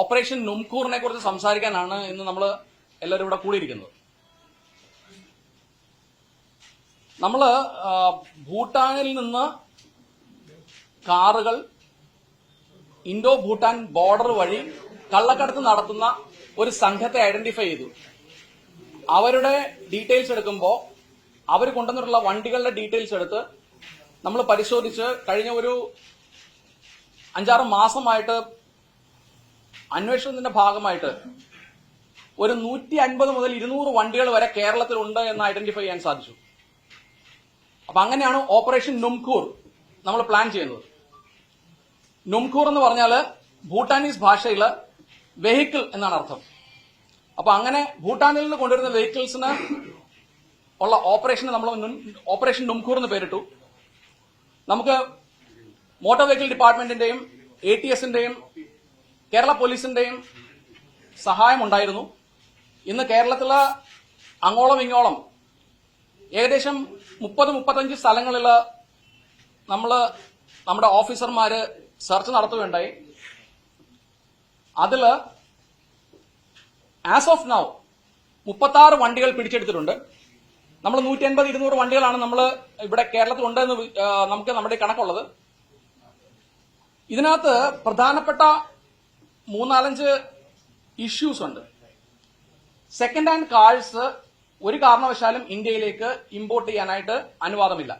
Operation നുംകൂറിനെ കുറിച്ച് സംസാരിക്കാനാണ് ഇന്ന് നമ്മൾ എല്ലാവരും ഇവിടെ കൂടിയിരിക്കുന്നത്. നമ്മൾ ഭൂട്ടാനിൽ നിന്ന് കാറുകൾ ഇൻഡോ ഭൂട്ടാൻ ബോർഡർ വഴി കള്ളക്കടത്ത് നടത്തുന്ന ഒരു സംഘത്തെ ഐഡന്റിഫൈ ചെയ്തു. അവരുടെ ഡീറ്റെയിൽസ് എടുക്കുമ്പോൾ അവർ കൊണ്ടുവന്നിട്ടുള്ള വണ്ടികളുടെ ഡീറ്റെയിൽസ് എടുത്ത് നമ്മൾ പരിശോധിച്ച് കഴിഞ്ഞ ഒരു അഞ്ചാറ് മാസമായിട്ട് അന്വേഷണത്തിന്റെ ഭാഗമായിട്ട് ഒരു നൂറ്റി അൻപത് മുതൽ ഇരുന്നൂറ് വണ്ടികൾ വരെ കേരളത്തിൽ ഉണ്ട് എന്ന് ഐഡന്റിഫൈ ചെയ്യാൻ സാധിച്ചു. അപ്പൊ അങ്ങനെയാണ് ഓപ്പറേഷൻ നുംകൂർ നമ്മൾ പ്ലാൻ ചെയ്യുന്നത്. നുംകൂർ എന്ന് പറഞ്ഞാൽ ഭൂട്ടാനീസ് ഭാഷയിൽ വെഹിക്കിൾ എന്നാണ് അർത്ഥം. അപ്പൊ അങ്ങനെ ഭൂട്ടാനിൽ നിന്ന് കൊണ്ടുവരുന്ന വെഹിക്കിൾസിന് ഉള്ള ഓപ്പറേഷൻ നമ്മൾ ഓപ്പറേഷൻ നുംകൂർ എന്ന് പേരിട്ടു. നമുക്ക് മോട്ടോർ വെഹിക്കിൾ ഡിപ്പാർട്ട്മെന്റിന്റെയും എ ടി എസിന്റെയും കേരള പോലീസിന്റെയും സഹായമുണ്ടായിരുന്നു. ഇന്ന് കേരളത്തിലെ അങ്ങോളം ഇങ്ങോളം ഏകദേശം മുപ്പത് മുപ്പത്തഞ്ച് സ്ഥലങ്ങളിൽ നമ്മൾ നമ്മുടെ ഓഫീസർമാർ സെർച്ച് നടത്തുകയുണ്ടായി. അതിൽ ആസ് ഓഫ് നൗ മുപ്പത്തി ആറ് വണ്ടികൾ പിടിച്ചെടുത്തിട്ടുണ്ട്. നമ്മൾ നൂറ്റി അൻപത് ഇരുന്നൂറ് വണ്ടികളാണ് നമ്മൾ ഇവിടെ കേരളത്തിൽ ഉണ്ടെന്ന് നമുക്ക് നമ്മുടെ കണക്കുള്ളത്. ഇതിനകത്ത് പ്രധാനപ്പെട്ട മൂന്നാലഞ്ച് ഇഷ്യൂസ് ഉണ്ട്. സെക്കൻഡ് ഹാൻഡ് കാഴ്സ് ഒരു കാരണവശാലും ഇന്ത്യയിലേക്ക് ഇമ്പോർട്ട് ചെയ്യാനായിട്ട് അനുവാദമില്ല.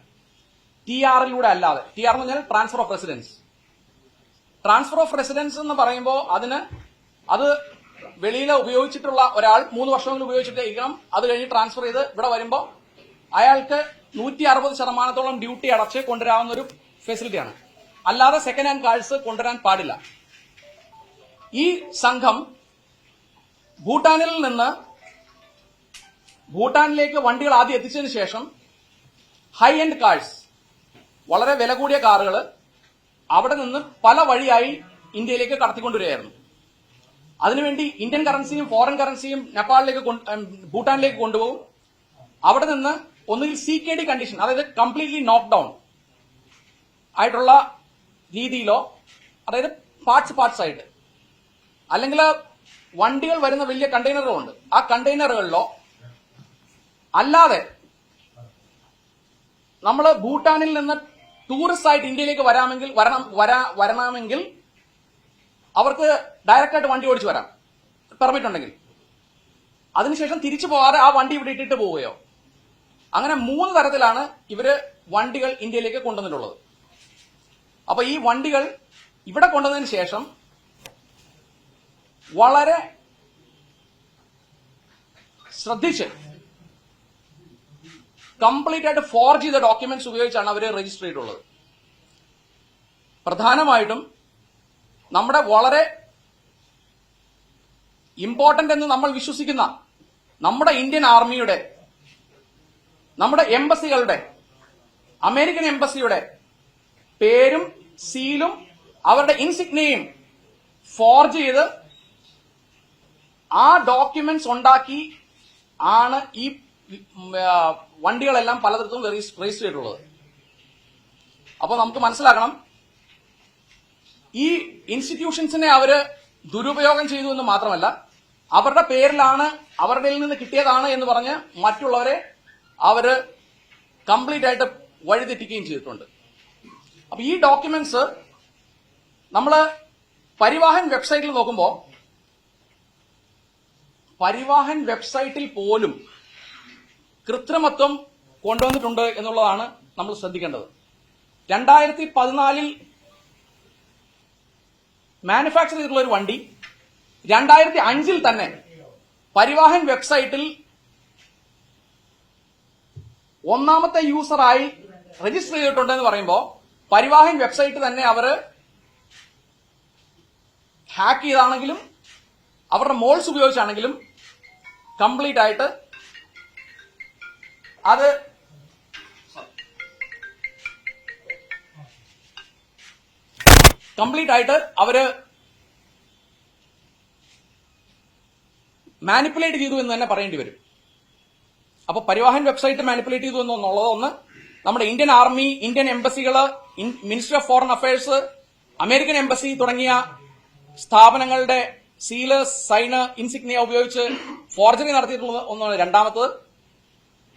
ടി ആറിലൂടെ അല്ലാതെ. ടി ആർ എന്ന് പറഞ്ഞാൽ transfer of residence transfer of residence എന്ന് പറയുമ്പോൾ അതിന് അത് വെളിയിൽ ഉപയോഗിച്ചിട്ടുള്ള ഒരാൾ മൂന്ന് വർഷമെങ്കിലും ഉപയോഗിച്ചിട്ടേക്കണം അത് കഴിഞ്ഞ് ട്രാൻസ്ഫർ ചെയ്ത് ഇവിടെ വരുമ്പോൾ അയാൾക്ക് നൂറ്റി അറുപത് ശതമാനത്തോളം ഡ്യൂട്ടി അടച്ച് കൊണ്ടുവരാവുന്ന ഒരു ഫെസിലിറ്റിയാണ് അല്ലാതെ സെക്കൻഡ് ഹാൻഡ് കാഴ്സ് കൊണ്ടുവരാൻ പാടില്ല. ഈ സംഘം ഭൂട്ടാനിൽ നിന്ന് ഭൂട്ടാനിലേക്ക് വണ്ടികൾ ആദ്യം എത്തിച്ചതിന് ശേഷം ഹൈ എൻഡ് കാഴ്സ് വളരെ വില കൂടിയ കാറുകൾ അവിടെ നിന്ന് പല വഴിയായി ഇന്ത്യയിലേക്ക് കടത്തിക്കൊണ്ടുവരികയായിരുന്നു. അതിനുവേണ്ടി ഇന്ത്യൻ കറൻസിയും ഫോറിൻ കറൻസിയും നേപ്പാളിലേക്ക് ഭൂട്ടാനിലേക്ക് കൊണ്ടുപോകും. അവിടെ നിന്ന് ഒന്നുകിൽ സി കെ ഡി കണ്ടീഷൻ അതായത് കംപ്ലീറ്റ്ലി നോക്ക് ഡൗൺ ആയിട്ടുള്ള രീതിയിലോ അതായത് പാർട്സ് പാർട്സ് ആയിട്ട് അല്ലെങ്കിൽ വണ്ടികൾ വരുന്ന വലിയ കണ്ടെയ്നറുകളുണ്ട് ആ കണ്ടെയ്നറുകളിലോ അല്ലാതെ നമ്മൾ ഭൂട്ടാനിൽ നിന്ന് ടൂറിസ്റ്റ് ആയിട്ട് ഇന്ത്യയിലേക്ക് വരാമെങ്കിൽ വരണം വരാ വരണമെങ്കിൽ അവർക്ക് ഡയറക്റ്റായിട്ട് വണ്ടി ഓടിച്ചു വരാം. പെർമിറ്റ് ഉണ്ടെങ്കിൽ. അതിനുശേഷം തിരിച്ചു പോകാതെ ആ വണ്ടി ഇവിടെ ഇട്ടിട്ട് പോവുകയോ. അങ്ങനെ മൂന്ന് തരത്തിലാണ് ഇവർ വണ്ടികൾ ഇന്ത്യയിലേക്ക് കൊണ്ടുവന്നിട്ടുള്ളത്. അപ്പൊ ഈ വണ്ടികൾ ഇവിടെ കൊണ്ടുവന്നതിന് ശേഷം വളരെ ശ്രദ്ധിച്ച് കംപ്ലീറ്റ് ആയിട്ട് ഫോർജ് ചെയ്ത ഡോക്യുമെന്റ്സ് ഉപയോഗിച്ചാണ് അവർ രജിസ്റ്റർ ചെയ്തിട്ടുള്ളത്. പ്രധാനമായിട്ടും നമ്മുടെ വളരെ ഇമ്പോർട്ടന്റ് എന്ന് നമ്മൾ വിശ്വസിക്കുന്ന നമ്മുടെ ഇന്ത്യൻ ആർമിയുടെ നമ്മുടെ എംബസികളുടെ അമേരിക്കൻ എംബസിയുടെ പേരും സീലും അവരുടെ ഇൻസിഗ്നയും ഫോർജ് ചെയ്ത് ആ ഡോക്യുമെന്റ്സ് ഉണ്ടാക്കി ആണ് ഈ വണ്ടികളെല്ലാം പലതരത്തിലും രജിസ്റ്റർ ചെയ്തിട്ടുള്ളത്. അപ്പോൾ നമുക്ക് മനസ്സിലാക്കണം ഈ ഇൻസ്റ്റിറ്റ്യൂഷൻസിനെ അവർ ദുരുപയോഗം ചെയ്തു എന്ന് മാത്രമല്ല അവരുടെ പേരിലാണ് അവരുടെ നിന്ന് കിട്ടിയതാണ് എന്ന് പറഞ്ഞ് മറ്റുള്ളവരെ അവർ കംപ്ലീറ്റ് ആയിട്ട് വഴിതെറ്റിക്കുകയും ചെയ്തിട്ടുണ്ട്. അപ്പൊ ഈ ഡോക്യുമെന്റ്സ് നമ്മൾ പരിവാഹൻ വെബ്സൈറ്റിൽ നോക്കുമ്പോൾ പരിവാഹൻ വെബ്സൈറ്റിൽ പോലും കൃത്രിമത്വം കൊണ്ടുവന്നിട്ടുണ്ട് എന്നുള്ളതാണ് നമ്മൾ ശ്രദ്ധിക്കേണ്ടത്. രണ്ടായിരത്തി പതിനാലിൽ മാനുഫാക്ചർ ചെയ്തിട്ടുള്ള ഒരു വണ്ടി രണ്ടായിരത്തി അഞ്ചിൽ തന്നെ പരിവാഹൻ വെബ്സൈറ്റിൽ ഒന്നാമത്തെ യൂസറായി രജിസ്റ്റർ ചെയ്തിട്ടുണ്ട് എന്ന് പറയുമ്പോൾ പരിവാഹൻ വെബ്സൈറ്റ് തന്നെ അവർ ഹാക്ക് ചെയ്താണെങ്കിലും അവരുടെ മോൾസ് ഉപയോഗിച്ചാണെങ്കിലും കംപ്ലീറ്റ് ആയിട്ട് അത് കംപ്ലീറ്റ് ആയിട്ട് അവർ മാനിപ്പുലേറ്റ് ചെയ്തു എന്ന് തന്നെ പറയേണ്ടി വരും. അപ്പൊ പരിവാഹൻ വെബ്സൈറ്റ് മാനിപ്പുലേറ്റ് ചെയ്തു എന്നുള്ളത് ഒന്ന് നമ്മുടെ Indian army Indian എംബസികൾ minister of foreign affairs American embassy തുടങ്ങിയ സ്ഥാപനങ്ങളുടെ സീൽ സൈന ഇൻസിഗ്നിയ ഉപയോഗിച്ച് ഫോർജറി നടത്തിയിട്ടുള്ളത് ഒന്നാണ് രണ്ടാമത്തത്.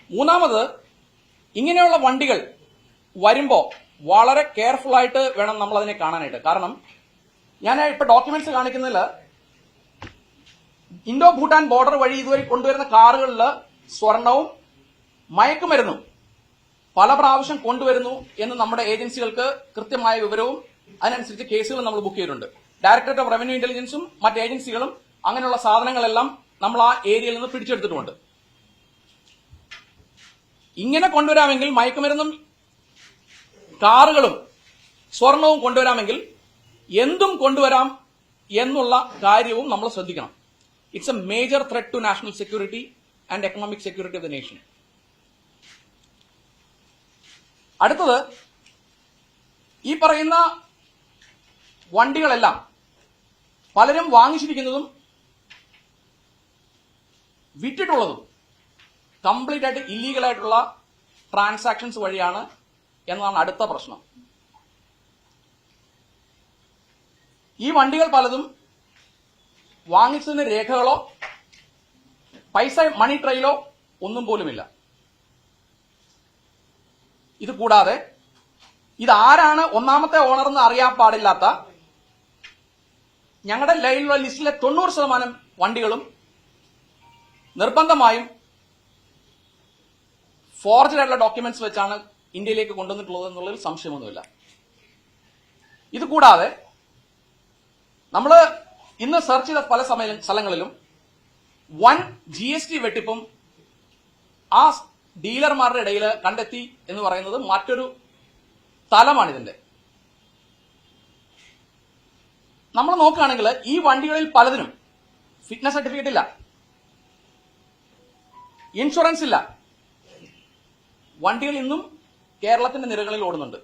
മൂന്നാമത് ഇങ്ങനെയുള്ള വണ്ടികൾ വരുമ്പോൾ വളരെ കെയർഫുൾ ആയിട്ട് വേണം നമ്മൾ അതിനെ കാണാനായിട്ട്. കാരണം ഞാൻ ഇപ്പൊ ഡോക്യുമെന്റ്സ് കാണിക്കുന്നതിൽ ഇൻഡോ ഭൂട്ടാൻ ബോർഡർ വഴി ഇതുവരെ കൊണ്ടുവരുന്ന കാറുകളിൽ സ്വർണവും മയക്കുമരുന്നും പല പ്രാവശ്യം കൊണ്ടുവരുന്നു എന്ന് നമ്മുടെ ഏജൻസികൾക്ക് കൃത്യമായ വിവരവും അതിനനുസരിച്ച് കേസുകൾ നമ്മൾ ബുക്ക് ചെയ്തിട്ടുണ്ട്. ഡയറക്ടറേറ്റ് ഓഫ് റവന്യൂ ഇന്റലിജൻസും മറ്റ് ഏജൻസികളും അങ്ങനെയുള്ള സാധനങ്ങളെല്ലാം നമ്മൾ ആ ഏരിയയിൽ നിന്ന് പിടിച്ചെടുത്തിട്ടുമുണ്ട് ഇങ്ങനെ കൊണ്ടുവരാമെങ്കിൽ മയക്കുമരുന്നും കാറുകളും സ്വർണവും കൊണ്ടുവരാമെങ്കിൽ എന്തും കൊണ്ടുവരാം എന്നുള്ള കാര്യവും നമ്മൾ ശ്രദ്ധിക്കണം. It's a major threat to national security and economic security of the nation അടുത്തത് ഈ പറയുന്ന വണ്ടികളെല്ലാം പലരും വാങ്ങിച്ചിരിക്കുന്നതും വിറ്റിട്ടുള്ളതും കംപ്ലീറ്റ് ആയിട്ട് ഇല്ലീഗലായിട്ടുള്ള ട്രാൻസാക്ഷൻസ് വഴിയാണ് എന്നതാണ് അടുത്ത പ്രശ്നം. ഈ വണ്ടികൾ പലതും വാങ്ങിച്ചതിന് രേഖകളോ പൈസ മണി ട്രെയിലോ ഒന്നും പോലുമില്ല. ഇത് കൂടാതെ ഇതാരാണ് ഒന്നാമത്തെ ഓണർ എന്ന് അറിയാൻ പാടില്ലാത്ത ഞങ്ങളുടെ ലൈനിലുള്ള ലിസ്റ്റിലെ തൊണ്ണൂറ് ശതമാനം വണ്ടികളും നിർബന്ധമായും ഫോർജഡ് ആയിട്ടുള്ള ഡോക്യുമെന്റ്സ് വെച്ചാണ് ഇന്ത്യയിലേക്ക് കൊണ്ടുവന്നിട്ടുള്ളത് എന്നുള്ളതിൽ സംശയമൊന്നുമില്ല. ഇതുകൂടാതെ നമ്മൾ ഇന്ന് സെർച്ച് ചെയ്ത പല സമയ സ്ഥലങ്ങളിലും വൻ ജി എസ് ടി വെട്ടിപ്പും ആ ഡീലർമാരുടെ ഇടയിൽ കണ്ടെത്തി എന്ന് പറയുന്നത് മറ്റൊരു തലമാണ് ഇതിന്റെ നമ്മൾ നോക്കുകയാണെങ്കിൽ ഈ വണ്ടികളിൽ പലതിനും ഫിറ്റ്നസ് സർട്ടിഫിക്കറ്റ് ഇല്ല. ഇൻഷുറൻസ് ഇല്ല. വണ്ടികൾ ഇന്നും കേരളത്തിന്റെ നിരകളിൽ ഓടുന്നുണ്ട്.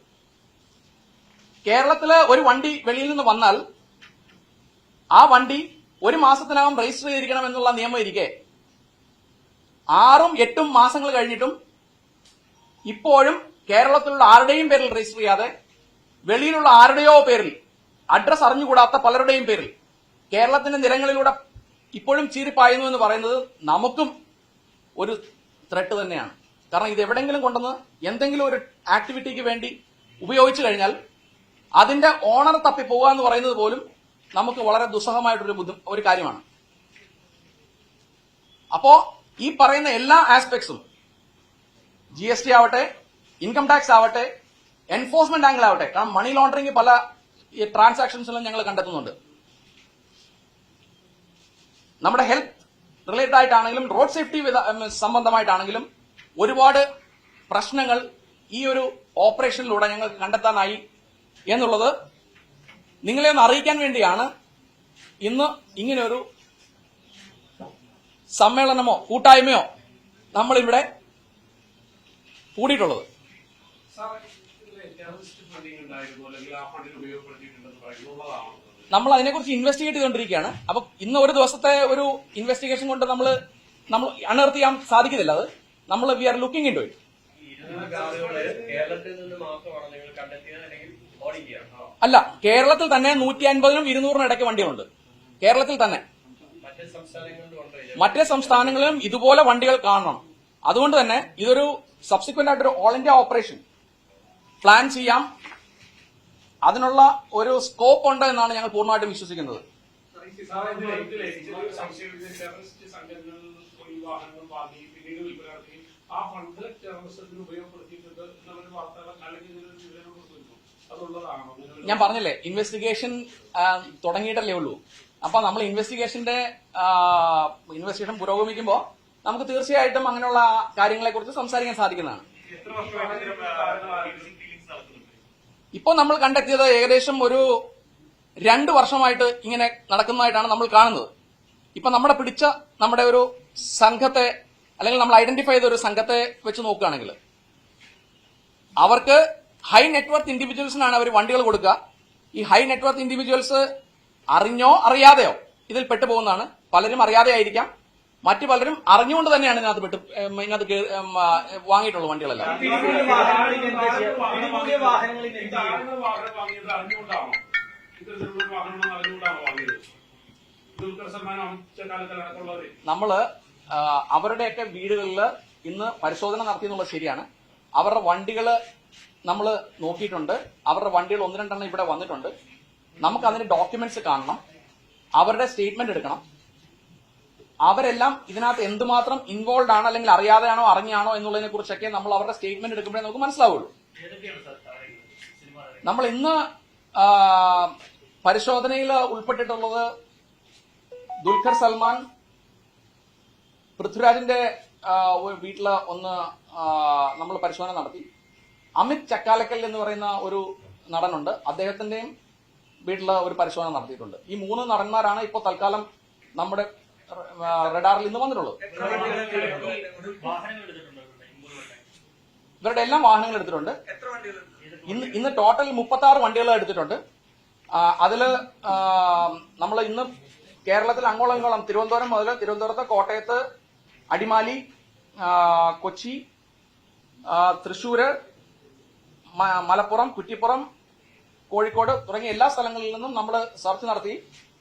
കേരളത്തിലെ ഒരു വണ്ടി വെളിയിൽ നിന്ന് വന്നാൽ ആ വണ്ടി ഒരു മാസത്തിനകം രജിസ്റ്റർ ചെയ്തിരിക്കണം എന്നുള്ള നിയമം ഇരിക്കെ. ആറും എട്ടും മാസങ്ങൾ കഴിഞ്ഞിട്ടും ഇപ്പോഴും കേരളത്തിലുള്ള ആരുടെയും പേരിൽ രജിസ്റ്റർ ചെയ്യാതെ വെളിയിലുള്ള ആരുടെയോ പേരിൽ അഡ്രസ് അറിഞ്ഞുകൂടാത്ത പലരുടെയും പേരിൽ. കേരളത്തിന്റെ നിരങ്ങളിലൂടെ ഇപ്പോഴും ചീരിപ്പായുന്നു എന്ന് പറയുന്നത് നമുക്കും ഒരു ത്രെട്ട് തന്നെയാണ്. കാരണം ഇത് എവിടെങ്കിലും കൊണ്ടുവന്ന് എന്തെങ്കിലും ഒരു ആക്ടിവിറ്റിക്ക് വേണ്ടി ഉപയോഗിച്ചു കഴിഞ്ഞാൽ അതിന്റെ ഓണർ തപ്പി പോവുക എന്ന് പറയുന്നത് പോലും നമുക്ക് വളരെ ദുസ്സഹമായിട്ടൊരു ബുദ്ധി ഒരു കാര്യമാണ്. അപ്പോ ഈ പറയുന്ന എല്ലാ ആസ്പെക്ട്സും ജി എസ് ടി ആവട്ടെ ഇൻകം ടാക്സ് ആവട്ടെ എൻഫോഴ്സ്മെന്റ് ആംഗിൾ ആവട്ടെ കാരണം മണി ലോണ്ടറിംഗ് പല ഈ ട്രാൻസാക്ഷൻസ് ട്രാൻസാക്ഷൻസിലും ഞങ്ങൾ കണ്ടെത്തുന്നുണ്ട്. നമ്മുടെ ഹെൽത്ത് റിലേറ്റഡ് ആയിട്ടാണെങ്കിലും റോഡ് സേഫ്റ്റി സംബന്ധമായിട്ടാണെങ്കിലും ഒരുപാട് പ്രശ്നങ്ങൾ ഈ ഒരു ഓപ്പറേഷനിലൂടെ ഞങ്ങൾ കണ്ടെത്താനായി എന്നുള്ളത് നിങ്ങളെ ഒന്ന് അറിയിക്കാൻ വേണ്ടിയാണ് ഇന്ന് ഇങ്ങനൊരു സമ്മേളനമോ കൂട്ടായ്മയോ നമ്മളിവിടെ കൂടിയിട്ടുള്ളത്. നമ്മൾ അതിനെക്കുറിച്ച് ഇൻവെസ്റ്റിഗേറ്റ് ചെയ്തുകൊണ്ടിരിക്കുകയാണ്. അപ്പൊ ഇന്ന് ഒരു ദിവസത്തെ ഒരു ഇൻവെസ്റ്റിഗേഷൻ കൊണ്ട് നമ്മൾ നമ്മൾ അണർത്ത് ചെയ്യാൻ സാധിക്കുന്നില്ല അത്. നമ്മൾ we are looking into അല്ല കേരളത്തിൽ തന്നെ നൂറ്റി അൻപതിനും ഇരുന്നൂറിനും ഇടയ്ക്ക് വണ്ടികളുണ്ട് കേരളത്തിൽ തന്നെ. മറ്റേ സംസ്ഥാനങ്ങളിലും ഇതുപോലെ വണ്ടികൾ കാണണം. അതുകൊണ്ട് തന്നെ ഇതൊരു സബ്സിക്വന്റ് ആയിട്ടൊരു ഓൾ ഇന്ത്യ ഓപ്പറേഷൻ പ്ലാൻ ചെയ്യാം. അതിനുള്ള ഒരു സ്കോപ്പ് ഉണ്ട് എന്നാണ് ഞങ്ങൾ പൂർണമായിട്ടും വിശ്വസിക്കുന്നത്. ഞാൻ പറഞ്ഞില്ലേ ഇൻവെസ്റ്റിഗേഷൻ തുടങ്ങിയിട്ടല്ലേ ഉള്ളൂ. അപ്പൊ നമ്മൾ ഇൻവെസ്റ്റിഗേഷന്റെ ഇൻവെസ്റ്റിഗേഷൻ പുരോഗമിക്കുമ്പോൾ നമുക്ക് തീർച്ചയായിട്ടും അങ്ങനെയുള്ള കാര്യങ്ങളെ കുറിച്ച് സംസാരിക്കാൻ സാധിക്കുന്നതാണ്. ഇപ്പോൾ നമ്മൾ കണ്ടെത്തിയത് ഏകദേശം ഒരു രണ്ട് വർഷമായിട്ട് ഇങ്ങനെ നടക്കുന്നതായിട്ടാണ് നമ്മൾ കാണുന്നത്. ഇപ്പൊ നമ്മുടെ പിടിച്ച നമ്മുടെ ഒരു സംഘത്തെ അല്ലെങ്കിൽ നമ്മൾ ഐഡന്റിഫൈ ചെയ്ത ഒരു സംഘത്തെ വെച്ച് നോക്കുകയാണെങ്കിൽ അവർക്ക് ഹൈ നെറ്റ്വർത്ത് ഇൻഡിവിജ്വൽസിനാണ് അവർ വണ്ടികൾ കൊടുക്കുക. ഈ ഹൈ നെറ്റ്വർത്ത് ഇൻഡിവിജ്വൽസ് അറിഞ്ഞോ അറിയാതെയോ ഇതിൽ പെട്ടുപോകുന്നതാണ്. പലരും അറിയാതെ ആയിരിക്കാം മറ്റു പലരും അറിഞ്ഞുകൊണ്ട് തന്നെയാണ് ഇതിനകത്ത് പെട്ട് ഇതിനകത്ത് വാങ്ങിയിട്ടുള്ളൂ വണ്ടികളെല്ലാം. നമ്മൾ അവരുടെയൊക്കെ വീടുകളിൽ ഇന്ന് പരിശോധന നടത്തി എന്നുള്ളത് ശരിയാണ്. അവരുടെ വണ്ടികൾ നമ്മൾ നോക്കിയിട്ടുണ്ട്. അവരുടെ വണ്ടികൾ ഒന്ന് രണ്ടെണ്ണം ഇവിടെ വന്നിട്ടുണ്ട്. നമുക്ക് അതിന്റെ ഡോക്യുമെന്റ്സ് കാണണം. അവരുടെ സ്റ്റേറ്റ്മെന്റ് എടുക്കണം. അവരെല്ലാം ഇതിനകത്ത് എന്തുമാത്രം ഇൻവോൾവ് ആണ് അല്ലെങ്കിൽ അറിയാതെയാണോ അറിഞ്ഞാണോ എന്നുള്ളതിനെ കുറിച്ചൊക്കെ നമ്മൾ അവരുടെ സ്റ്റേറ്റ്മെന്റ് എടുക്കുമ്പോഴേ നമുക്ക് മനസ്സിലാവുള്ളൂ. നമ്മൾ ഇന്ന് പരിശോധനയിൽ ഉൾപ്പെട്ടിട്ടുള്ളത് ദുൽഖർ സൽമാൻ പൃഥ്വിരാജിന്റെ വീട്ടിൽ വീട്ടിൽ ഒന്ന് നമ്മൾ പരിശോധന നടത്തി. അമിത് ചക്കാലക്കൽ എന്ന് പറയുന്ന ഒരു നടനുണ്ട്. അദ്ദേഹത്തിന്റെയും വീട്ടിൽ ഒരു പരിശോധന നടത്തിയിട്ടുണ്ട്. ഈ മൂന്ന് നടന്മാരാണ് ഇപ്പോൾ തൽക്കാലം നമ്മുടെ റഡാറിൽ ഇന്ന് വന്നിട്ടുള്ളത്. ഇവരുടെ എല്ലാം വാഹനങ്ങൾ എടുത്തിട്ടുണ്ട്. ഇന്ന് ഇന്ന് ടോട്ടൽ മുപ്പത്തി ആറ് വണ്ടികൾ എടുത്തിട്ടുണ്ട്. അതിൽ നമ്മൾ ഇന്ന് കേരളത്തിൽ അങ്ങോളം ഇങ്ങോളം തിരുവനന്തപുരം മുതൽ തിരുവനന്തപുരത്ത് കോട്ടയത്ത് അടിമാലി കൊച്ചി തൃശൂര് മലപ്പുറം കുറ്റിപ്പുറം കോഴിക്കോട് തുടങ്ങിയ എല്ലാ സ്ഥലങ്ങളിൽ നിന്നും നമ്മൾ സെർച്ച് നടത്തി.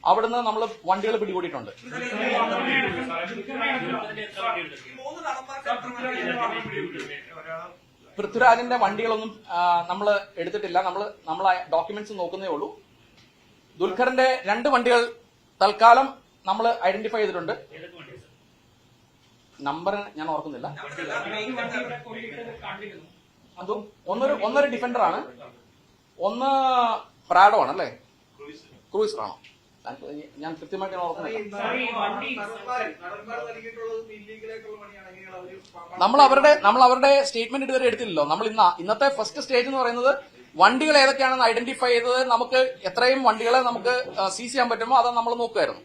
അവിടുന്ന് നമ്മൾ വണ്ടികൾ പിടികൂടിയിട്ടുണ്ട്? പൃഥ്വിരാജിന്റെ വണ്ടികളൊന്നും നമ്മൾ എടുത്തിട്ടില്ല. നമ്മൾ നമ്മൾ ഡോക്യുമെന്റ്സ് നോക്കുന്നേ ഉള്ളൂ. ദുൽഖറിന്റെ രണ്ട് വണ്ടികൾ തൽക്കാലം നമ്മൾ ഐഡന്റിഫൈ ചെയ്തിട്ടുണ്ട്? നമ്പർ ഞാൻ ഓർക്കുന്നില്ല. അതും ഒന്നൊരു ഒന്നൊരു ഡിഫൻഡർ ആണ്. ഒന്ന് പ്രാഡോ ആണ് അല്ലേ ക്രൂയിസർ ആണോ? ഞാൻ- കൃത്യമായിട്ട് നമ്മൾ അവരുടെ നമ്മൾ അവരുടെ സ്റ്റേറ്റ്മെന്റ് ഇതുവരെ എടുത്തില്ലല്ലോ. നമ്മൾ ഇന്ന ഇന്നത്തെ ഫസ്റ്റ് സ്റ്റേജ് എന്ന് പറയുന്നത് വണ്ടികൾ ഏതൊക്കെയാണെന്ന് ഐഡന്റിഫൈ ചെയ്തത് നമുക്ക് എത്രയും വണ്ടികളെ നമുക്ക് സീസ് ചെയ്യാൻ പറ്റുമോ അത് നമ്മൾ നോക്കുമായിരുന്നു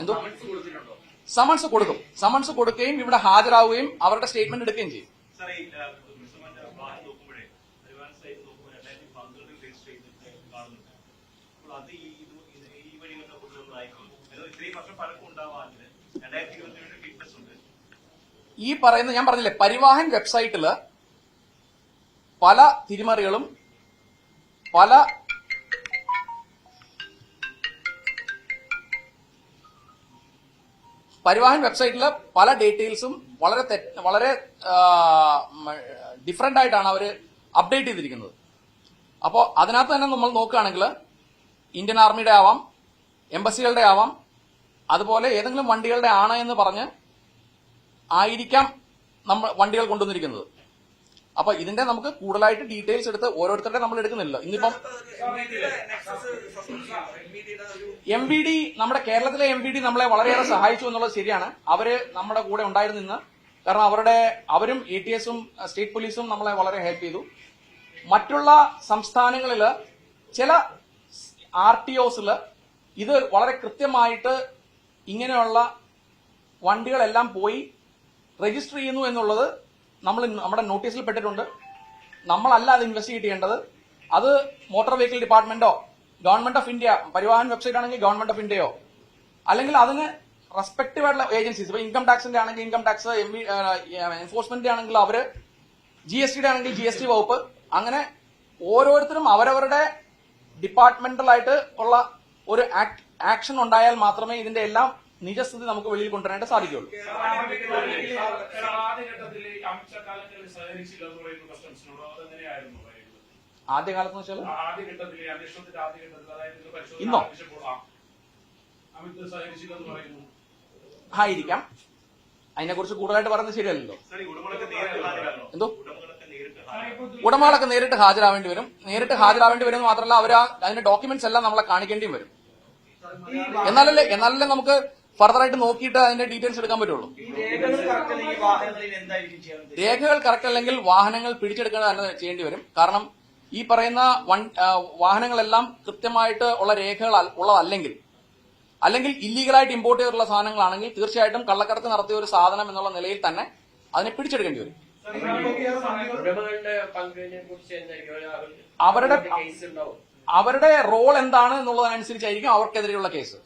എന്തോ? സമൺസ് കൊടുക്കും. സമൺസ് കൊടുക്കുകയും ഇവിടെ ഹാജരാവുകയും അവരുടെ സ്റ്റേറ്റ്മെന്റ് എടുക്കുകയും ചെയ്യും സാറേ, ഈ, ആ, മുസ്ലിമാന്റെ വാഹനം നോക്കുമ്പോഴേ, പരിവാഹൻ സൈറ്റ് നോക്കുമ്പോൾ 2012 രജിസ്റ്റർ ചെയ്തിട്ട് കാണുന്നുണ്ട്. അപ്പോൾ അത് ഈ ഇത് ഇത് ഈ വഴികളിലൊക്കെ കൊണ്ടുവന്നതായിരിക്കും. അത് ഇത്രയും വർഷം പഴക്കം ഉണ്ടാവാനില്ല. 2027 ഫിറ്റ്നസ് ഉണ്ട്. ഈ പറയുന്ന ഞാൻ പറഞ്ഞില്ലേ പരിവാഹൻ വെബ്സൈറ്റിൽ പല തിരിമറികളും പല പരിവാഹൻ വെബ്സൈറ്റിൽ പല ഡീറ്റെയിൽസും വളരെ വളരെ ഡിഫറെന്റ് ആയിട്ടാണ് അവർ അപ്ഡേറ്റ് ചെയ്തിരിക്കുന്നത്. അപ്പോൾ അതിനകത്ത് തന്നെ നമ്മൾ നോക്കുകയാണെങ്കിൽ ഇന്ത്യൻ ആർമിയുടെ ആവാം എംബസികളുടെ ആവാം അതുപോലെ ഏതെങ്കിലും വണ്ടികളുടെ ആണ് എന്ന് പറഞ്ഞ് ആയിരിക്കാം നമ്മൾ വണ്ടികൾ കൊണ്ടുവന്നിരിക്കുന്നത്. അപ്പൊ ഇതിന്റെ നമുക്ക് കൂടുതലായിട്ട് ഡീറ്റെയിൽസ് എടുത്ത് ഓരോരുത്തരുടെ നമ്മൾ എടുക്കുന്നില്ല ഇന്നിപ്പം എം വി ഡി നമ്മുടെ കേരളത്തിലെ എം വി ഡി നമ്മളെ വളരെയേറെ സഹായിച്ചു എന്നുള്ളത് ശരിയാണ്. അവർ നമ്മുടെ കൂടെ ഉണ്ടായിരുന്നു കാരണം അവരുടെ അവരും എ ടി എസും സ്റ്റേറ്റ് പോലീസും നമ്മളെ വളരെ ഹെൽപ്പ് ചെയ്തു. മറ്റുള്ള സംസ്ഥാനങ്ങളിൽ ചില ആർ ടി ഓസിൽ ഇത് വളരെ കൃത്യമായിട്ട് ഇങ്ങനെയുള്ള വണ്ടികളെല്ലാം പോയി രജിസ്റ്റർ ചെയ്യുന്നു എന്നുള്ളത് നമ്മൾ നമ്മുടെ നോട്ടീസിൽ പെട്ടിട്ടുണ്ട്. നമ്മളല്ല അത് ഇൻവെസ്റ്റിഗേറ്റ് ചെയ്യേണ്ടത് അത് motor vehicle ഡിപ്പാർട്ട്മെന്റോ government of India Parivahan website ആണെങ്കിൽ ഗവൺമെന്റ് ഓഫ് ഇന്ത്യയോ അല്ലെങ്കിൽ അതിന് റെസ്പെക്റ്റീവ് ആയിട്ടുള്ള ഏജൻസീസ് ഇപ്പൊ ഇൻകം ടാക്സിന്റെ ആണെങ്കിൽ ഇൻകം ടാക്സ് എൻഫോഴ്സ്മെന്റ് ആണെങ്കിൽ അവർ ജി എസ് ടിയുടെ ആണെങ്കിൽ ജി എസ് ടി വകുപ്പ് അങ്ങനെ ഓരോരുത്തരും അവരവരുടെ ഡിപ്പാർട്ട്മെന്റലായിട്ട് ഉള്ള ഒരു ആക്ഷൻ ഉണ്ടായാൽ മാത്രമേ ഇതിന്റെ എല്ലാം നിജസ്ഥിതി നമുക്ക് വെളിയിൽ കൊണ്ടുവരാനായിട്ട് പറയുന്നത് ആദ്യകാലത്ത് വെച്ചാൽ ഇന്നോ? ആയിരിക്കാം. അതിനെ കുറിച്ച് കൂടുതലായിട്ട് പറയുന്നത് ശരിയല്ലല്ലോ. എന്തോ? ഉടമകളൊക്കെ നേരിട്ട് ഹാജരാവേണ്ടി വരും. നേരിട്ട് ഹാജരാവേണ്ടി വരും മാത്രമല്ല അവർ അതിന്റെ ഡോക്യുമെന്റ്സ് എല്ലാം നമ്മളെ കാണിക്കേണ്ടിയും വരും. എന്നാലല്ലേ എന്നാലല്ലേ നമുക്ക് ഫർദർ ആയിട്ട് നോക്കിയിട്ട് അതിന്റെ ഡീറ്റെയിൽസ് എടുക്കാൻ പറ്റുള്ളൂ. രേഖകൾ കറക്റ്റ് അല്ലെങ്കിൽ വാഹനങ്ങൾ പിടിച്ചെടുക്കുക തന്നെ ചെയ്യേണ്ടി വരും. കാരണം ഈ പറയുന്ന വൺ വാഹനങ്ങളെല്ലാം കൃത്യമായിട്ട് ഉള്ള രേഖകൾ ഉള്ളതല്ലെങ്കിൽ അല്ലെങ്കിൽ ഇല്ലീഗലായിട്ട് ഇമ്പോർട്ട് ചെയ്തിട്ടുള്ള സാധനങ്ങളാണെങ്കിൽ തീർച്ചയായിട്ടും കള്ളക്കടത്ത് നടത്തിയ ഒരു സാധനം എന്നുള്ള നിലയിൽ തന്നെ അതിനെ പിടിച്ചെടുക്കേണ്ടി വരും. അവരുടെ അവരുടെ റോൾ എന്താണ് എന്നുള്ളതിനനുസരിച്ചായിരിക്കും അവർക്കെതിരെയുള്ള കേസ്.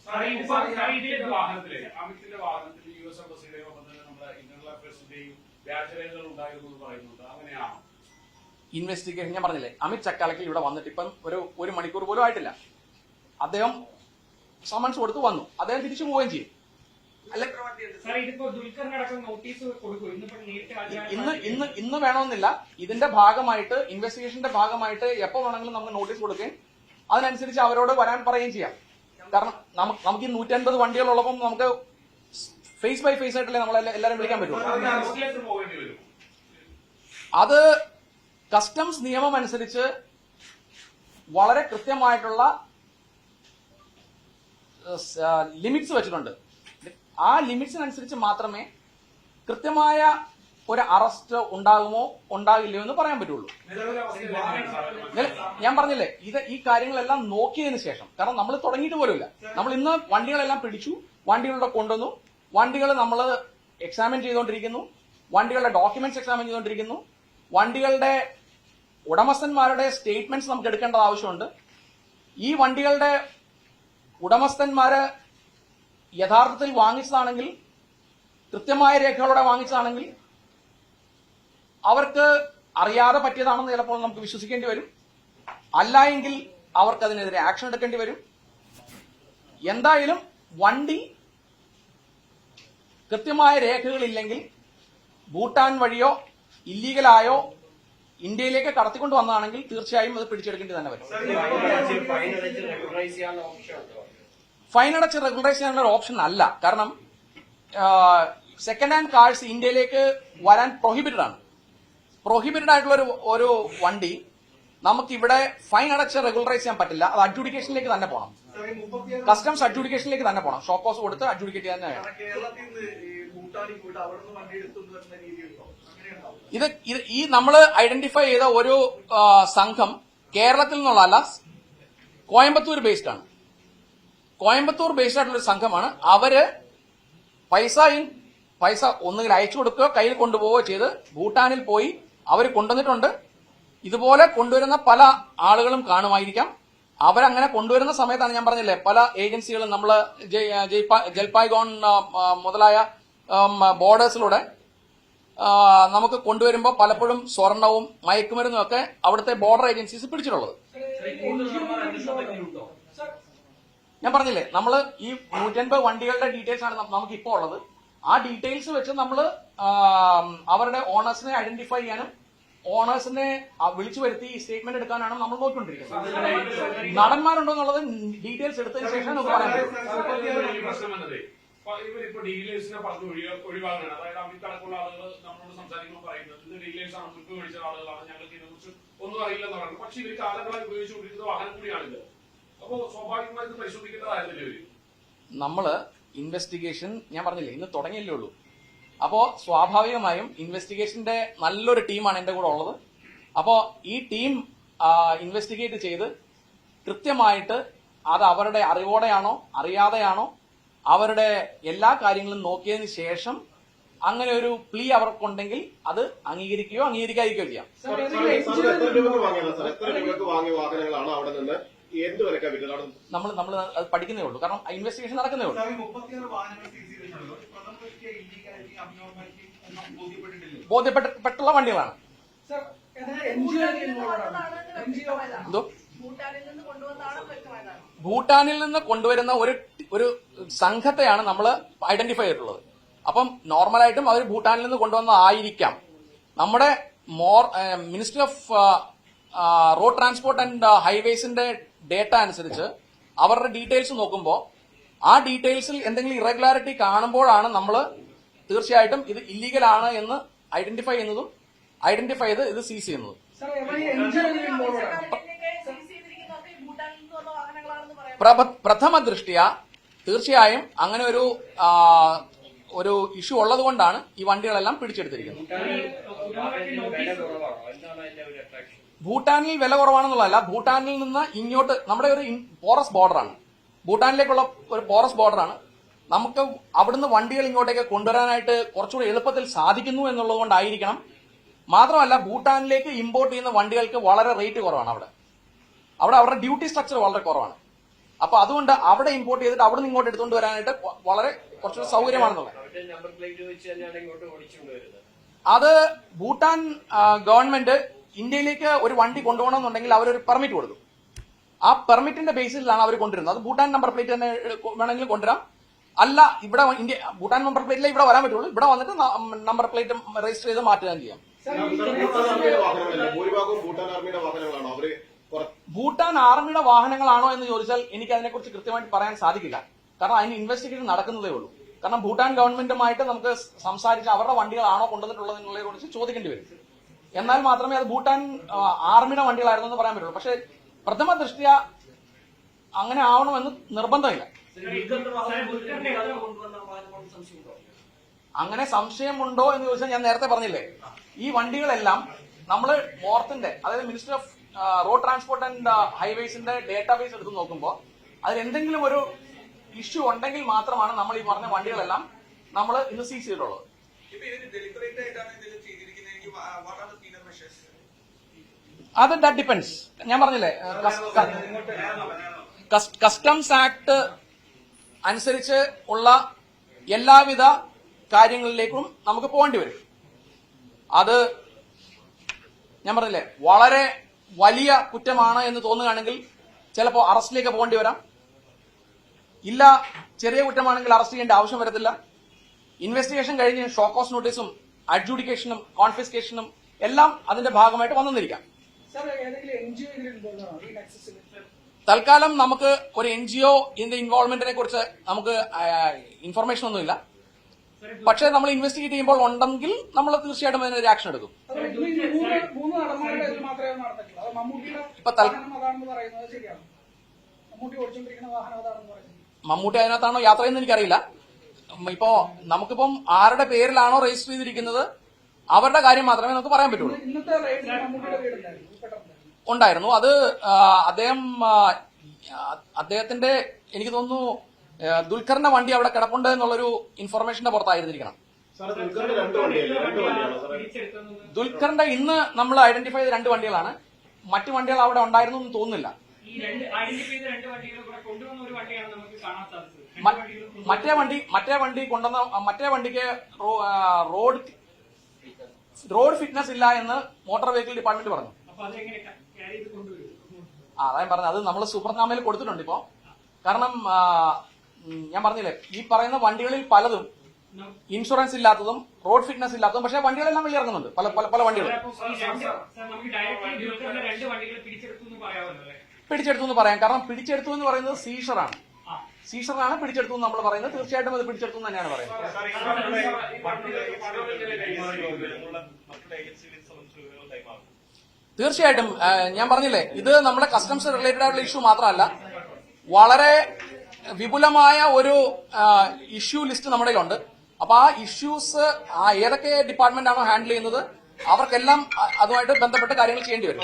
ഇൻവെസ്റ്റിഗേഷൻ ഞാൻ പറഞ്ഞില്ലേ അമിത് ചക്കാലക്കൽ ഇവിടെ വന്നിട്ട് ഇപ്പം ഒരു ഒരു മണിക്കൂർ പോലും ആയിട്ടില്ല. അദ്ദേഹം സമൻസ് കൊടുത്ത് വന്നു. അദ്ദേഹം തിരിച്ചു പോവുകയും ചെയ്യും. ഇന്ന് ഇന്ന് ഇന്ന് വേണമെന്നില്ല. ഇതിന്റെ ഭാഗമായിട്ട് ഇൻവെസ്റ്റിഗേഷന്റെ ഭാഗമായിട്ട് എപ്പോ വേണമെങ്കിലും നമുക്ക് നോട്ടീസ് കൊടുക്കുകയും അതിനനുസരിച്ച് അവരോട് വരാൻ പറയുകയും ചെയ്യാം. കാരണം നമുക്ക് ഈ നൂറ്റൻപത് വണ്ടികളുള്ളപ്പം നമുക്ക് ഫേസ് ബൈ ഫേസ് ആയിട്ടല്ലേ നമ്മളെ എല്ലാവരും വിളിക്കാൻ പറ്റുള്ളൂ. അത് കസ്റ്റംസ് നിയമം അനുസരിച്ച് വളരെ കൃത്യമായിട്ടുള്ള ലിമിറ്റ്സ് വെച്ചിട്ടുണ്ട്. ആ ലിമിറ്റ്സിനനുസരിച്ച് മാത്രമേ കൃത്യമായ ഒരു അറസ്റ്റ് ഉണ്ടാകുമോ ഉണ്ടാകില്ലയോ എന്ന് പറയാൻ പറ്റുള്ളൂ. ഞാൻ പറഞ്ഞില്ലേ ഇത് ഈ കാര്യങ്ങളെല്ലാം നോക്കിയതിന് ശേഷം. കാരണം നമ്മൾ തുടങ്ങിയിട്ട് പോലുമില്ല. നമ്മൾ ഇന്ന് വണ്ടികളെല്ലാം പിടിച്ചു വണ്ടികളുടെ കൊണ്ടുവന്നു. വണ്ടികൾ നമ്മൾ എക്സാമിൻ ചെയ്തുകൊണ്ടിരിക്കുന്നു. വണ്ടികളുടെ ഡോക്യുമെന്റ്സ് എക്സാമിൻ ചെയ്തുകൊണ്ടിരിക്കുന്നു. വണ്ടികളുടെ ഉടമസ്ഥന്മാരുടെ സ്റ്റേറ്റ്മെന്റ്സ് നമുക്ക് എടുക്കേണ്ടത് ആവശ്യമുണ്ട്. ഈ വണ്ടികളുടെ ഉടമസ്ഥന്മാര് യഥാർത്ഥത്തിൽ വാങ്ങിച്ചതാണെങ്കിൽ കൃത്യമായ രേഖകളോടെ വാങ്ങിച്ചതാണെങ്കിൽ അവർക്ക് അറിയാതെ പറ്റിയതാണെന്ന് ചിലപ്പോൾ നമുക്ക് വിശ്വസിക്കേണ്ടി വരും. അല്ല എങ്കിൽ അവർക്ക് അതിനെതിരെ ആക്ഷൻ എടുക്കേണ്ടി വരും. എന്തായാലും വണ്ടി കൃത്യമായ രേഖകളില്ലെങ്കിൽ ഭൂട്ടാൻ വഴിയോ ഇല്ലീഗലായോ ഇന്ത്യയിലേക്ക് കടത്തിക്കൊണ്ട് വന്നതാണെങ്കിൽ തീർച്ചയായും അത് പിടിച്ചെടുക്കേണ്ടി തന്നെ വരും. ഫൈൻ അടച്ച് റെഗുലറൈസ് ചെയ്യാനുള്ള ഓപ്ഷൻ അല്ല. കാരണം സെക്കൻഡ് ഹാൻഡ് കാഴ്സ് ഇന്ത്യയിലേക്ക് വരാൻ പ്രൊഹിബിറ്റഡ് ആണ്. പ്രൊഹിബിറ്റഡ് ആയിട്ടുള്ള ഒരു ഒരു വണ്ടി നമുക്ക് ഇവിടെ ഫൈൻ അടച്ച് റെഗുലറൈസ് ചെയ്യാൻ പറ്റില്ല. അത് അഡ്ജുഡിക്കേഷനിലേക്ക് തന്നെ പോകണം കസ്റ്റംസ് അഡ്ജുഡിക്കേഷനിലേക്ക് തന്നെ പോകണം ഷോക്കോസ് കൊടുത്ത് അഡ്ജുഡിക്കേറ്റ് ചെയ്യാൻ തന്നെ ഇത് ഈ നമ്മൾ ഐഡന്റിഫൈ ചെയ്ത ഒരു സംഘം കേരളത്തിൽ നിന്നുള്ളതല്ല കോയമ്പത്തൂർ ബേസ്ഡ് ആണ്. കോയമ്പത്തൂർ ബേസ്ഡ് ആയിട്ടുള്ള ഒരു സംഘമാണ്. അവർ പൈസ പൈസ ഒന്നുകിൽ അയച്ചു കൊടുക്കുകയോ കയ്യിൽ കൊണ്ടുപോവുകയോ ചെയ്ത് ഭൂട്ടാനിൽ പോയി അവർ കൊണ്ടുവന്നിട്ടുണ്ട്. ഇതുപോലെ കൊണ്ടുവരുന്ന പല ആളുകളും കാണുമായിരിക്കാം. അവരങ്ങനെ കൊണ്ടുവരുന്ന സമയത്താണ് ഞാൻ പറഞ്ഞില്ലേ പല ഏജൻസികളും നമ്മൾ ജൽപായ്ഗോൺ മുതലായ ബോർഡേഴ്സിലൂടെ നമുക്ക് കൊണ്ടുവരുമ്പോൾ പലപ്പോഴും സ്വർണവും മയക്കുമരുന്നും ഒക്കെ അവിടുത്തെ ബോർഡർ ഏജൻസീസ് പിടിച്ചിട്ടുള്ളത്. ഞാൻ പറഞ്ഞില്ലേ നമ്മൾ ഈ നൂറ്റൻപത് വണ്ടികളുടെ ഡീറ്റെയിൽസ് ആണ് നമുക്ക് ഇപ്പോൾ ഉള്ളത്. ആ ഡീറ്റെയിൽസ് വെച്ച് നമ്മൾ അവരുടെ ഓണേഴ്സിനെ ഐഡന്റിഫൈ ചെയ്യാനും ഓണേഴ്സിനെ വിളിച്ചു വരുത്തി സ്റ്റേറ്റ്മെന്റ് എടുക്കാനാണ് നമ്മൾ നോക്കിക്കൊണ്ടിരിക്കുന്നത്. നടന്മാരുണ്ടോ എന്നുള്ളത് ഡീറ്റെയിൽസ് എടുത്തതിന് ശേഷം നമുക്ക് പറയാൻ ഈ ഡീലേഴ്സിനെ അതായത് നമ്മളോട് സംസാരിക്കുമ്പോൾ പറയുന്നത് ആണ് മേടിച്ച ഞങ്ങൾക്ക് ഇതിനെക്കുറിച്ച് ഒന്നും പറയുന്നത് പക്ഷെ ഇവർ കാലങ്ങളായി വാഹനം അപ്പോൾ സ്വാഭാവികമായിട്ട് നമ്മൾ ഇൻവെസ്റ്റിഗേഷൻ ഞാൻ പറഞ്ഞില്ലേ ഇന്ന് തുടങ്ങിയല്ലേ ഉള്ളൂ. അപ്പോ സ്വാഭാവികമായും ഇൻവെസ്റ്റിഗേഷന്റെ നല്ലൊരു ടീമാണ് എന്റെ കൂടെ ഉള്ളത്. അപ്പോ ഈ ടീം ഇൻവെസ്റ്റിഗേറ്റ് ചെയ്ത് കൃത്യമായിട്ട് അത് അവരുടെ അറിവോടെയാണോ അറിയാതെയാണോ അവരുടെ എല്ലാ കാര്യങ്ങളും നോക്കിയതിന് ശേഷം അങ്ങനെ ഒരു പ്ലീ അവർക്കുണ്ടെങ്കിൽ അത് അംഗീകരിക്കുകയോ അംഗീകരിക്കാതിരിക്കുകയോ ചെയ്യാം. എന്ത് വരെ നമ്മൾ നമ്മൾ അത് പഠിക്കുന്നേ ഉള്ളൂ. കാരണം ഇൻവെസ്റ്റിഗേഷൻ നടക്കുന്നേ ഉള്ളൂ. ബോധ്യപ്പെട്ടുള്ള വണ്ടികളാണ്. എന്തോ? ഭൂട്ടാനിൽ നിന്ന് ഭൂട്ടാനിൽ കൊണ്ടുവരുന്ന ഒരു ഒരു സംഘത്തെയാണ് നമ്മൾ ഐഡന്റിഫൈ ചെയ്തിട്ടുള്ളത്. അപ്പം നോർമലായിട്ടും അവർ ഭൂട്ടാനിൽ നിന്ന് കൊണ്ടുവന്നതായിരിക്കാം. നമ്മുടെ more ministry of road transport and ഹൈവേസിന്റെ data അനുസരിച്ച് അവരുടെ ഡീറ്റെയിൽസ് നോക്കുമ്പോൾ ആ ഡീറ്റെയിൽസിൽ എന്തെങ്കിലും ഇറഗുലാരിറ്റി കാണുമ്പോഴാണ് നമ്മൾ തീർച്ചയായിട്ടും ഇത് ഇല്ലീഗൽ ആണ് എന്ന് ഐഡന്റിഫൈ ചെയ്യുന്നതും ഐഡന്റിഫൈ ചെയ്ത് ഇത് സീസ് ചെയ്യുന്നതും. പ്രഥമ ദൃഷ്ടിയ തീർച്ചയായും അങ്ങനെ ഒരു ഒരു ഇഷ്യൂ ഉള്ളത് കൊണ്ടാണ് ഈ വണ്ടികളെല്ലാം പിടിച്ചെടുത്തിരിക്കുന്നത്. ഭൂട്ടാനിൽ വില കുറവാണെന്നുള്ളതല്ല ഭൂട്ടാനിൽ നിന്ന് ഇങ്ങോട്ട് നമ്മുടെ ഒരു പോറസ് ബോർഡറാണ്. ഭൂട്ടാനിലേക്കുള്ള ഒരു പോറസ് ബോർഡറാണ്. നമുക്ക് അവിടുന്ന് വണ്ടികൾ ഇങ്ങോട്ടേക്ക് കൊണ്ടുവരാനായിട്ട് കുറച്ചുകൂടി എളുപ്പത്തിൽ സാധിക്കുന്നു എന്നുള്ളത് കൊണ്ടായിരിക്കണം മാത്രമല്ല ഭൂട്ടാനിലേക്ക് ഇമ്പോർട്ട് ചെയ്യുന്ന വണ്ടികൾക്ക് വളരെ റേറ്റ് കുറവാണ് അവിടെ. അവിടെ അവരുടെ ഡ്യൂട്ടി സ്ട്രക്ചർ വളരെ കുറവാണ്. അപ്പൊ അതുകൊണ്ട് അവിടെ ഇമ്പോർട്ട് ചെയ്തിട്ട് അവിടെ നിന്ന് ഇങ്ങോട്ട് എടുത്തുകൊണ്ട് വരാനായിട്ട് വളരെ കുറച്ചുകൂടി സൗകര്യമാണെന്നുള്ളത്. അത് ഭൂട്ടാൻ ഗവൺമെന്റ് ഇന്ത്യയിലേക്ക് ഒരു വണ്ടി കൊണ്ടുപോകണമെന്നുണ്ടെങ്കിൽ അവരൊരു പെർമിറ്റ് കൊടുക്കും ആ പെർമിറ്റിന്റെ ബേസിലാണ് അവർ കൊണ്ടുവരുന്നത്. അത് ഭൂട്ടാൻ നമ്പർ പ്ലേറ്റ് തന്നെ വേണമെങ്കിലും വേണമെങ്കിൽ കൊണ്ടുവരാം. അല്ല ഇവിടെ ഇന്ത്യ ഭൂട്ടാൻ നമ്പർ പ്ലേറ്റിലേ ഇവിടെ വരാൻ പറ്റുള്ളൂ. ഇവിടെ വന്നിട്ട് നമ്പർ പ്ലേറ്റ് രജിസ്റ്റർ ചെയ്ത് മാറ്റുകയും ചെയ്യാം. ഭൂട്ടാൻ ആർമിയുടെ വാഹനങ്ങളാണോ? എന്ന് ചോദിച്ചാൽ എനിക്ക് അതിനെക്കുറിച്ച് കൃത്യമായിട്ട് പറയാൻ സാധിക്കില്ല. കാരണം അതിന് ഇൻവെസ്റ്റിഗേഷൻ നടക്കുന്നതേ ഉള്ളൂ. കാരണം ഭൂട്ടാൻ ഗവൺമെന്റുമായിട്ട് നമുക്ക് സംസാരിച്ച് അവരുടെ വണ്ടികളാണോ കൊണ്ടുവന്നിട്ടുള്ളത് എന്നുള്ളതിനെ കുറിച്ച് ചോദിക്കേണ്ടി വരും. എന്നാൽ മാത്രമേ അത് ഭൂട്ടാൻ ആർമിയുടെ വണ്ടികളായിരുന്നു എന്ന് പറയാൻ പറ്റുള്ളൂ. പക്ഷെ പ്രഥമ ദൃഷ്ടിയ അങ്ങനെ ആവണമെന്ന് നിർബന്ധമില്ല. അങ്ങനെ സംശയമുണ്ടോ എന്ന് ചോദിച്ചാൽ ഞാൻ നേരത്തെ പറഞ്ഞില്ലേ? ഈ വണ്ടികളെല്ലാം നമ്മൾ മോർത്തിന്റെ അതായത് minister of road transport and ഹൈവേസിന്റെ database എടുത്ത് നോക്കുമ്പോൾ അതിൽ എന്തെങ്കിലും ഒരു ഇഷ്യൂ ഉണ്ടെങ്കിൽ മാത്രമാണ് നമ്മൾ ഈ പറഞ്ഞ വണ്ടികളെല്ലാം നമ്മൾ ഇന്ന് സീസ് ചെയ്തിട്ടുള്ളത്. അത് ദാറ്റ് ഡിപ്പെൻസ് ഞാൻ പറഞ്ഞില്ലേ കസ്റ്റംസ് ആക്ട് അനുസരിച്ച് ഉള്ള എല്ലാവിധ കാര്യങ്ങളിലേക്കും നമുക്ക് പോകേണ്ടി വരും. അത് ഞാൻ പറഞ്ഞില്ലേ വളരെ വലിയ കുറ്റമാണ് എന്ന് തോന്നുകയാണെങ്കിൽ ചിലപ്പോൾ അറസ്റ്റിലേക്ക് പോകേണ്ടി വരാം. ഇല്ല ചെറിയ കുറ്റമാണെങ്കിൽ അറസ്റ്റ് ചെയ്യേണ്ട ആവശ്യം വരത്തില്ല. ഇൻവെസ്റ്റിഗേഷൻ കഴിഞ്ഞ് ഷോക്കോസ് നോട്ടീസും അഡ്ജുഡിക്കേഷനും കോൺഫിസ്കേഷനും എല്ലാം അതിന്റെ ഭാഗമായിട്ട് വന്നിരിക്കാം. തൽക്കാലം നമുക്ക് ഒരു എൻ ജി ഒ ഇതിന്റെ ഇൻവോൾവ്മെന്റിനെ കുറിച്ച് നമുക്ക് ഇൻഫർമേഷൻ ഒന്നുമില്ല. പക്ഷേ നമ്മൾ ഇൻവെസ്റ്റിഗേറ്റ് ചെയ്യുമ്പോൾ ഉണ്ടെങ്കിൽ നമ്മൾ തീർച്ചയായിട്ടും അതിനൊരു ആക്ഷൻ എടുക്കും. ഇപ്പൊ മമ്മൂട്ടി അതിനകത്താണോ യാത്ര ചെയ്യുന്നത് എനിക്കറിയില്ല. ഇപ്പോ നമുക്കിപ്പം ആരുടെ പേരിലാണോ രജിസ്റ്റർ ചെയ്തിരിക്കുന്നത്? അവരുടെ കാര്യം മാത്രമേ നമുക്ക് പറയാൻ പറ്റുള്ളൂ. ഉണ്ടായിരുന്നു. അത് അദ്ദേഹം അദ്ദേഹത്തിന്റെ എനിക്ക് തോന്നുന്നു ദുൽഖറിന്റെ വണ്ടി അവിടെ കിടപ്പുണ്ട് എന്നുള്ളൊരു ഇൻഫർമേഷന്റെ പുറത്തായിരുന്നിരിക്കണം. ദുൽഖറിന്റെ രണ്ട് വണ്ടിയല്ലേ? രണ്ട് വണ്ടിയാണോ സാറേ? ദുൽഖറിന്റെ ഇന്ന് നമ്മൾ ഐഡന്റിഫൈ ചെയ്ത രണ്ട് വണ്ടികളാണ്. മറ്റു വണ്ടികൾ അവിടെ ഉണ്ടായിരുന്നു എന്ന് തോന്നുന്നില്ല. ഈ രണ്ട് ഐഡന്റിഫൈ ചെയ്ത രണ്ട് വണ്ടികൾ കൂടെ കൊണ്ടുവന്ന ഒരു വണ്ടിയാണ് നമുക്ക് കാണാൻ സാധിച്ചത്. മറ്റേ വണ്ടി മറ്റേ വണ്ടി കൊണ്ടുവന്ന മറ്റേ വണ്ടിക്ക് റോഡ് റോഡ് ഫിറ്റ്നസ് ഇല്ല എന്ന് മോട്ടോർ വെഹിക്കിൾ ഡിപ്പാർട്ട്മെന്റ് പറഞ്ഞു. ആ അതായത് പറഞ്ഞത്. അത് നമ്മൾ സൂപ്പർനാമയിൽ കൊടുത്തിട്ടുണ്ട് ഇപ്പോ. കാരണം ഞാൻ പറഞ്ഞില്ലേ ഈ പറയുന്ന വണ്ടികളിൽ പലതും ഇൻഷുറൻസ് ഇല്ലാത്തതും റോഡ് ഫിറ്റ്നസ് ഇല്ലാത്തതും പക്ഷേ വണ്ടികളെല്ലാം വെളി ഇറങ്ങുന്നുണ്ട് പല പല പല വണ്ടികൾ പിടിച്ചെടുത്തു എന്ന് പറയാം. കാരണം പിടിച്ചെടുത്തു എന്ന് പറയുന്നത് സീഷറാണ്. സീഷറാണ് പിടിച്ചെടുത്തു നമ്മൾ പറയുന്നത്. തീർച്ചയായിട്ടും അത് പിടിച്ചെടുത്തു തന്നെയാണ് പറയുന്നത്. തീർച്ചയായിട്ടും ഞാൻ പറഞ്ഞില്ലേ ഇത് നമ്മുടെ കസ്റ്റംസ് റിലേറ്റഡ് ആയിട്ടുള്ള ഇഷ്യൂ മാത്രമല്ല വളരെ വിപുലമായ ഒരു ഇഷ്യൂ ലിസ്റ്റ് നമ്മുടെ ഉണ്ട് അപ്പൊ ആ ഇഷ്യൂസ് ഏതൊക്കെ ഡിപ്പാർട്ട്മെന്റ് ആണോ ഹാൻഡിൽ ചെയ്യുന്നത് അവർക്കെല്ലാം അതുമായിട്ട് ബന്ധപ്പെട്ട കാര്യങ്ങൾ ചെയ്യേണ്ടി വരും.